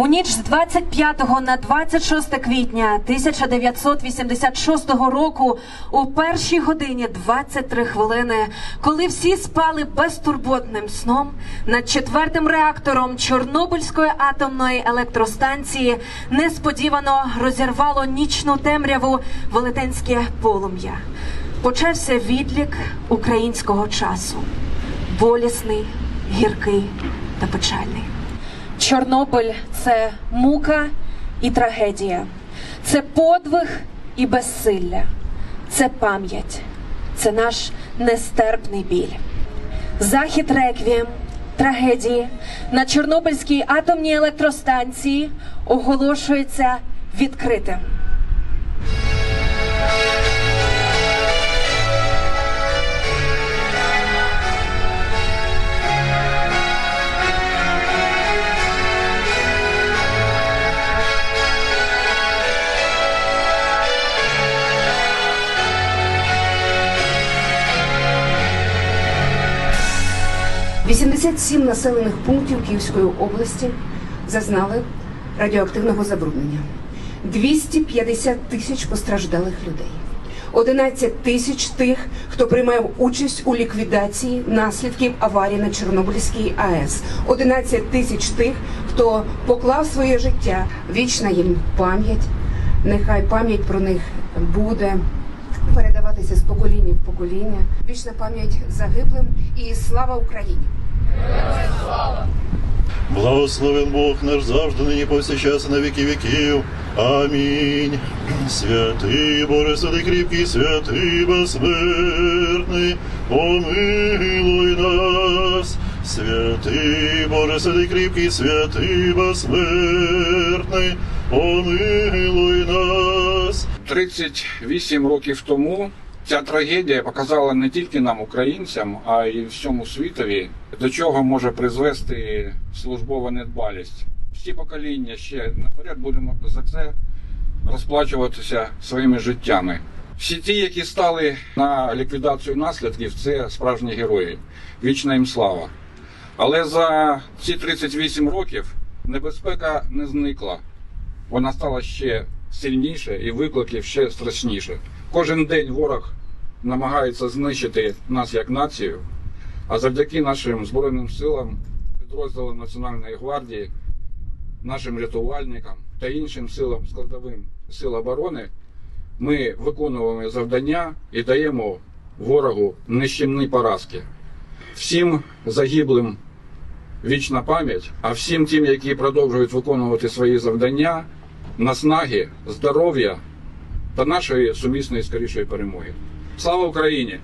У ніч з 25 на 26 квітня 1986 року у першій годині 23 хвилини, коли всі спали безтурботним сном, над четвертим реактором Чорнобильської атомної електростанції несподівано розірвало нічну темряву велетенське полум'я. Почався відлік українського часу, болісний, гіркий та печальний. Чорнобиль це мука і трагедія, це подвиг і безсилля, це пам'ять, це наш нестерпний біль. Захід реквієм трагедії на Чорнобильській атомній електростанції оголошується відкритим. – 87 населених пунктів Київської області зазнали радіоактивного забруднення. 250 тисяч постраждалих людей. 11 тисяч тих, хто приймав участь у ліквідації наслідків аварії на Чорнобильській АЕС. 11 тисяч тих, хто поклав своє життя. Вічна їм пам'ять. Нехай пам'ять про них буде передаватися з покоління в покоління. Вічна пам'ять загиблим і слава Україні! Благословен Бог наш завжди, нині повсякчас на віки віків. Амінь. Святий Боже, святий кріпкий, святий безсмертний, помилуй нас. Святий Боже, святий кріпкий, святий безсмертний, помилуй нас. 38 років тому ця трагедія показала не тільки нам, українцям, а й всьому світові, до чого може призвести службова недбалість. Всі покоління ще наперед будемо за це розплачуватися своїми життями. Всі ті, які стали на ліквідацію наслідків, це справжні герої. Вічна їм слава. Але за ці 38 років небезпека не зникла вона стала ще сильніше і викликів ще страшніше. Кожен день ворог намагається знищити нас як націю, а завдяки нашим Збройним силам, підрозділам Національної гвардії, нашим рятувальникам та іншим силам складовим сил оборони ми виконуємо завдання і даємо ворогу нищівні поразки. Всім загиблим вічна пам'ять, а всім тим, які продовжують виконувати свої завдання, наснаги, здоров'я та нашої сумісної скорішої перемоги. Слава Україні!